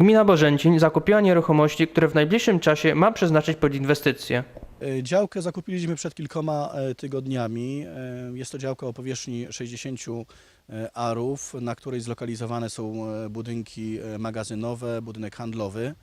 Gmina Bożęcin zakupiła nieruchomości, które w najbliższym czasie ma przeznaczyć pod inwestycje. E, Działkę zakupiliśmy przed kilkoma e, tygodniami. E, Jest to działka o powierzchni 60 e, arów, na której zlokalizowane są budynki magazynowe, budynek handlowy.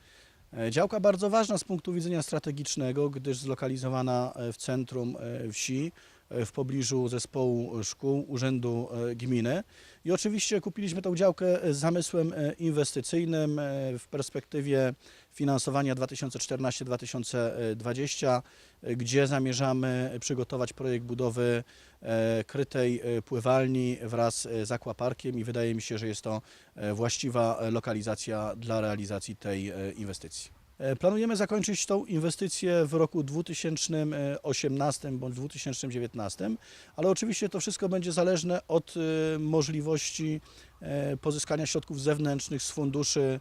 Działka bardzo ważna z punktu widzenia strategicznego, gdyż zlokalizowana w centrum wsi, w pobliżu zespołu szkół, urzędu e, gminy. I oczywiście kupiliśmy tę działkę z zamysłem e, inwestycyjnym e, w perspektywie finansowania 2014-2020, e, gdzie zamierzamy przygotować projekt budowy e, krytej e, pływalni wraz e, z aquaparkiem i wydaje mi się, że jest to e, właściwa e, lokalizacja dla realizacji tej e, inwestycji. E, Planujemy zakończyć tą inwestycję w roku 2018 bądź 2019, ale oczywiście to wszystko będzie zależne od e, możliwości e, pozyskania środków zewnętrznych z funduszy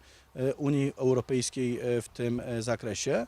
Unii Europejskiej w tym zakresie,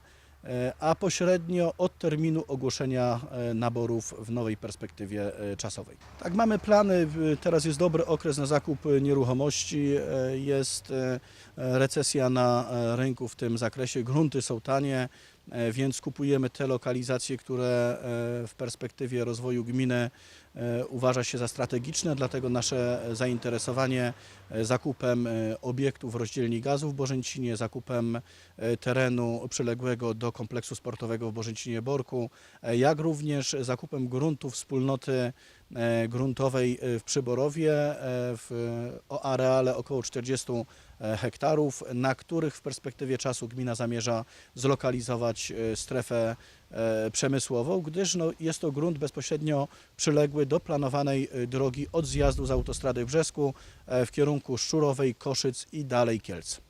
a pośrednio od terminu ogłoszenia e, naborów w nowej perspektywie e, czasowej. Tak, mamy plany, teraz jest dobry okres na zakup e, nieruchomości, e, jest e, recesja na e, rynku w tym zakresie, grunty są tanie, e, więc kupujemy te lokalizacje, które e, w perspektywie rozwoju gminy e, uważa się za strategiczne, dlatego nasze zainteresowanie e, zakupem e, obiektów rozdzielni gazu w Bożęcinie, zakupem e, terenu przyległego do kompleksu sportowego w Bożęcinie Borku, e, jak również zakupem gruntu wspólnoty e, gruntowej e, w Przyborowie e, w, o areale około 40 hektarów, na których w perspektywie czasu gmina zamierza zlokalizować e, strefę e, przemysłową, gdyż no, jest to grunt bezpośrednio przyległy do planowanej e, drogi od zjazdu z autostrady Brzesku e, w kierunku Szczurowej, Koszyc i dalej Kielc.